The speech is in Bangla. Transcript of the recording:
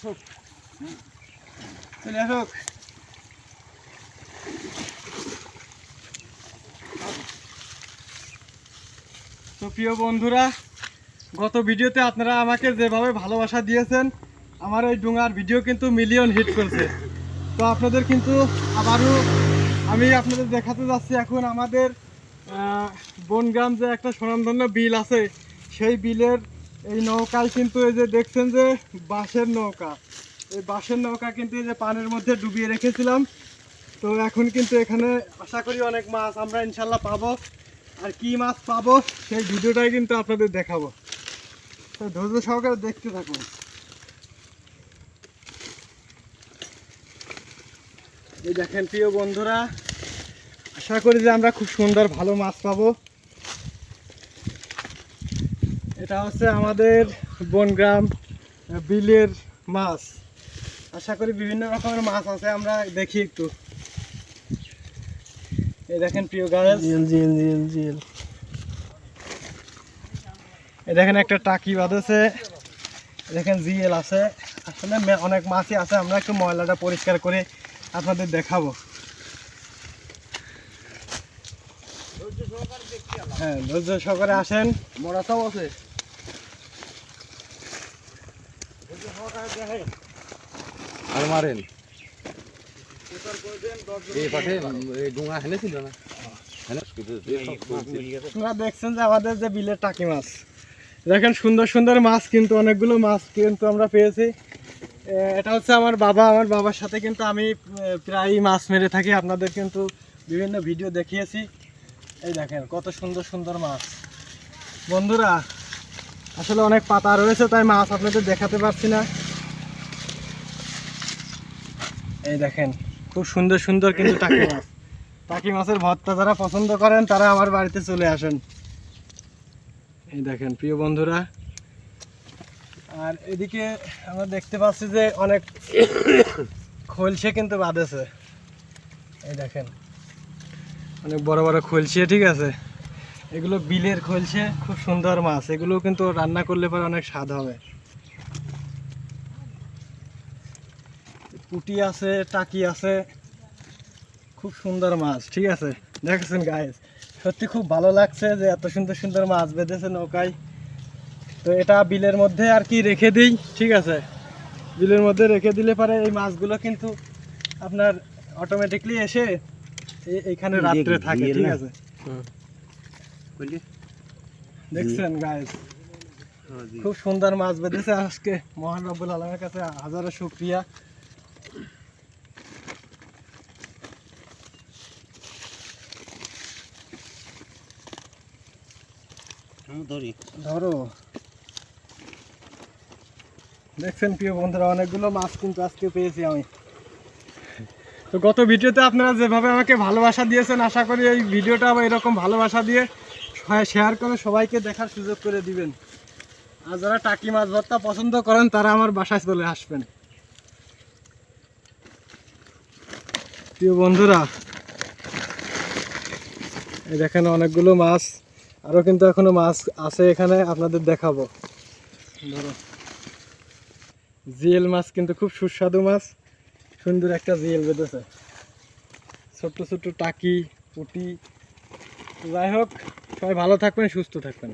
আসুক। চলে আসুক। তো প্রিয় বন্ধুরা, গত ভিডিওতে আপনারা আমাকে যেভাবে ভালোবাসা দিয়েছেন, আমার এই ডুঙার ভিডিও কিন্তু মিলিয়ন হিট করেছে। তো আপনাদের কিন্তু আবারও আমি আপনাদের দেখাতে যাচ্ছি এখন আমাদের বনগ্রাম যে একটা স্বনামধন্য বিল আছে, সেই বিলের এই নৌকায় কিন্তু এই যে দেখছেন যে বাঁশের নৌকা। এই বাঁশের নৌকা কিন্তু এই যে পানির মধ্যে ডুবিয়ে রেখেছিলাম। তো এখন কিন্তু এখানে আশা করি অনেক মাছ আমরা ইনশাল্লাহ পাবো। আর কি মাছ পাবো সেই ভিডিওটাই কিন্তু আপনাদের দেখাবো। তো ধৈর্য সহকারে দেখতে থাকুন। এই দেখেন প্রিয় বন্ধুরা, আশা করি যে আমরা খুব সুন্দর ভালো মাছ পাবো। এটা হচ্ছে আমাদের বনগ্রাম বিলের মাছ। আশা করি বিভিন্ন রকমের মাছ আছে আমরা দেখি একটু। এই দেখেন প্রিয় গাছ। এই দেখেন একটা টাকি বাঁধেছে। দেখেন জিএল আছে। আসলে অনেক মাছই আছে আমরা একটু ময়লাটা পরিষ্কার করে আপনাদের দেখাবো। হ্যাঁ ধৈর্য সহকারে আসেন মরাটাও আছে। আর মারেন এই পাশে এই হেনে ছিল না আপনারা দেখছেন যে আমাদের যে বিলের টাকি মাছ। দেখেন সুন্দর সুন্দর মাছ কিন্তু অনেকগুলো মাছ কিন্তু আমরা পেয়েছি। এটা হচ্ছে আমার বাবা। আমার বাবার সাথে কিন্তু আমি প্রায়ই মাছ মেরে থাকি। আপনাদের কিন্তু বিভিন্ন ভিডিও দেখিয়েছি। এই দেখেন কত সুন্দর সুন্দর মাছ। বন্ধুরা আসলে অনেক পাতা রয়েছে তাই মাছ আপনাদের দেখাতে পারছি না। এই দেখেন, খুব সুন্দর সুন্দর কিন্তু টাকি মাছ। টাকি মাছের ভর্তা যারা পছন্দ করেন, তারা আমার বাড়িতে চলে আসেন। এই দেখেন, প্রিয় বন্ধুরা। আর এদিকে আমরা দেখতে পাচ্ছি যে অনেক খলসে কিন্তু বাঁধেছে। এই দেখেন, অনেক বড় বড় খলসে, ঠিক আছে? এগুলো বিলের খলসে, খুব সুন্দর মাছ। এগুলো কিন্তু রান্না করলে পরে অনেক স্বাদ হবে। পুটি আছে টাকি আছে। খুব সুন্দর মাছ ঠিক আছে? দেখেছেন গাইস সত্যি খুব ভালো লাগছে যে এত সুন্দর সুন্দর মাছ বেঁধেছে নৌকায়। তো এটা বিলের মধ্যে আর কি রেখে দিই ঠিক আছে? বিলের মধ্যে রেখে দিলে পরে এই মাছগুলো কিন্তু আপনার অটোমেটিকলি এসে এইখানে রাত্রে থাকে ঠিক আছে? দেখছেন গাইস খুব সুন্দর মাছ বেঁধেছে। আজকে মহান রব্বুল আলমের কাছে হাজারো শুক্রিয়া। দেখছেন প্রিয় বন্ধুরা, অনেকগুলো মাছ কিন্তু আজকে পেয়েছি আমি। তো গত ভিডিওতে আপনারা যেভাবে আমাকে ভালোবাসা দিয়েছেন, আশা করি এই ভিডিওটা আবার এরকম ভালোবাসা দিয়ে শেয়ার করে, সবাইকে দেখার সুযোগ করে দিবেন। আর যারা টাকি মাছ ভর্তা পছন্দ করেন, তারা আমার বাসায় চলে আসবেন। প্রিয় বন্ধুরা, এই দেখেন অনেকগুলো মাছ। আরও কিন্তু এখনও মাছ আছে এখানে, আপনাদের দেখাবো। ধরো। জিএল মাছ কিন্তু খুব সুস্বাদু মাছ। সুন্দর একটা জিএল বেঁধেছে। ছোট্ট ছোট্ট টাকি, পুটি। যাই হোক, সবাই ভালো থাকবেন, সুস্থ থাকবেন।